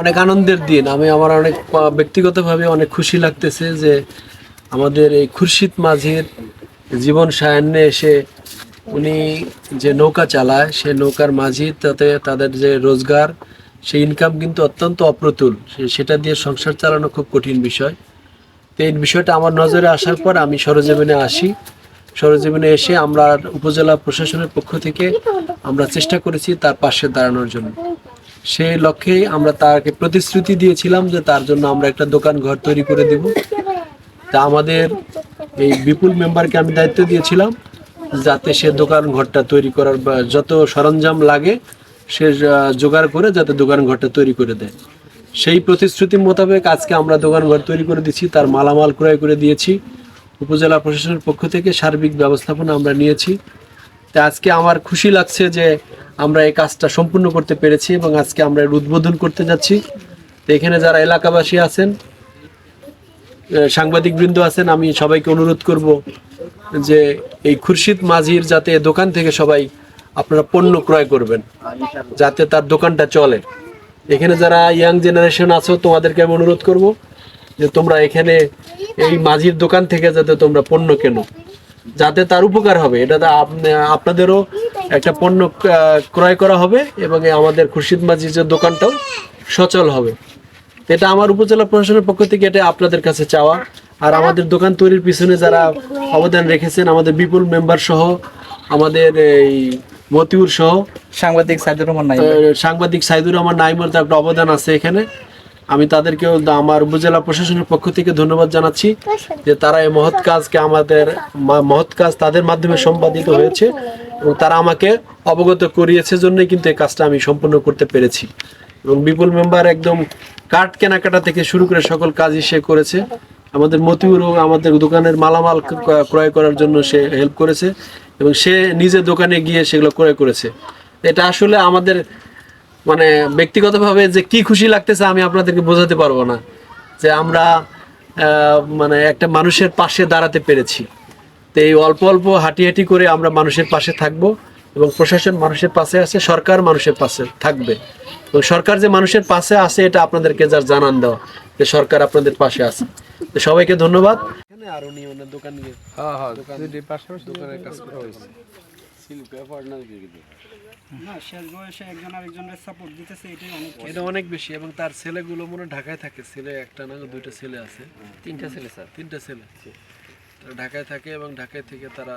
অনেক আনন্দের দিন। আমি আমার অনেক ব্যক্তিগতভাবে অনেক খুশি লাগতেছে যে আমাদের এই খুরশিদ মাঝির জীবন সায়ান্নে এসে উনি যে নৌকা চালায় সে নৌকার মাঝি তাতে তাদের যে রোজগার, সেই ইনকাম কিন্তু অত্যন্ত অপ্রতুল। সেটা দিয়ে সংসার চালানো খুব কঠিন বিষয়। তো এই বিষয়টা আমার নজরে আসার পর আমি সরজমিনে আসি। সরজমিনে এসে আমরা উপজেলা প্রশাসনের পক্ষ থেকে আমরা চেষ্টা করেছি তার পাশে দাঁড়ানোর জন্য। সেই লক্ষ্যে আমরা তাকে প্রতিশ্রুতি দিয়েছিলাম যে তার জন্য আমরা একটা দোকান ঘর তৈরি করে দিব। তা আমাদের এই বিপুল মেম্বারকে আমি দায়িত্ব দিয়েছিলাম যাতে সে দোকান ঘরটা তৈরি করার যত সরঞ্জাম লাগে সে জোগাড় করে যাতে দোকান ঘরটা তৈরি করে দেয়। সেই প্রতিশ্রুতি মোতাবেক আজকে আমরা দোকান ঘর তৈরি করে দিচ্ছি তার মালামাল ক্রয় করে দিয়েছি। উপজেলা প্রশাসনের পক্ষ থেকে সার্বিক ব্যবস্থাপনা আমরা নিয়েছি। তা আজকে আমার খুশি লাগছে যে আমরা এই কাজটা সম্পূর্ণ করতে পেরেছি এবং আজকে আমরা এর উদ্বোধন করতে যাচ্ছি। এখানে যারা এলাকাবাসী আছেন সাংবাদিক বৃন্দ আছেন, আমি সবাইকে অনুরোধ করব যে এই খুরশিদ মাঝির যাতে দোকান থেকে সবাই আপনারা পণ্য ক্রয় করবেন, যাতে তার দোকানটা চলে। এখানে যারা ইয়াং জেনারেশন আছো, তোমাদেরকে আমি অনুরোধ করব যে তোমরা এখানে এই মাঝির দোকান থেকে যাতে তোমরা পণ্য কেনো। যাতে তার উপকার হবে। এটা তো আপনাদেরও একটা পণ্য ক্রয় করা হবে এবং আমাদের খুরশিদ মাঝির যে দোকানটাও সচল হবে। এটা আমার উপজেলা প্রশাসনের পক্ষ থেকে এটা আপনাদের কাছে চাওয়া। আর আমাদের দোকান তৈরির পিছনে যারা অবদান রেখেছেন আমাদের বিপুল মেম্বার সহ আমাদের এই মতিউর সহ সাংবাদিক সাইদুর রহমান সাংবাদিক সাইদুর রহমান নাইমুর তার একটা অবদান আছে এখানে। আমি তাদেরকেও আমার উপজেলা প্রশাসনের পক্ষ থেকে ধন্যবাদ জানাচ্ছি যে তারা এই মহৎ কাজকে আমাদের মহৎ কাজ তাদের মাধ্যমে সম্পাদিত হয়েছে এবং তারা আমাকে অবগত করিয়েছে জন্যই কিন্তু এই কাজটা আমি সম্পূর্ণ করতে পেরেছি। এবং বিপুল মেম্বার একদম কাঠ কেনাকাটা থেকে শুরু করে সকল কাজই সে করেছে। আমাদের মতিউরও আমাদের দোকানের মালামাল ক্রয় করার জন্য সে হেল্প করেছে এবং সে নিজে দোকানে গিয়ে সেগুলো ক্রয় করেছে। এটা আসলে আমাদের মানে ব্যক্তিগতভাবে যে কি খুশি লাগতেছে আমি আপনাদেরকে বোঝাতে পারব না। যে আমরা মানে একটা মানুষের পাশে দাঁড়াতে পেরেছি। তো এই অল্প অল্প হাঁটি হাঁটি করে আমরা মানুষের পাশে থাকব এবং প্রশাসন মানুষের পাশে আছে সরকার মানুষের পাশে থাকবে। এবং সরকার যে মানুষের পাশে আছে এটা আপনাদেরকে যার জানান দেওয়া যে সরকার আপনাদের পাশে আছে। তো সবাইকে ধন্যবাদ। এখানে আর উনি ওনার দোকান নিয়ে হ্যাঁ হ্যাঁ দুটি পাশাপাশি দোকানের কাজ করা হয়েছে না শেষ বয়সে একজন আরেকজনের সাপোর্ট দিতেছে এটাই অনেক এটা অনেক বেশি এবং তার ছেলেগুলো মনে ঢাকায় থাকে ছেলে একটা না দুইটা ছেলে আছে। তিনটা ছেলে স্যার। তিনটা ছেলে। ঢাকায় থাকে এবং ঢাকায় থেকে তারা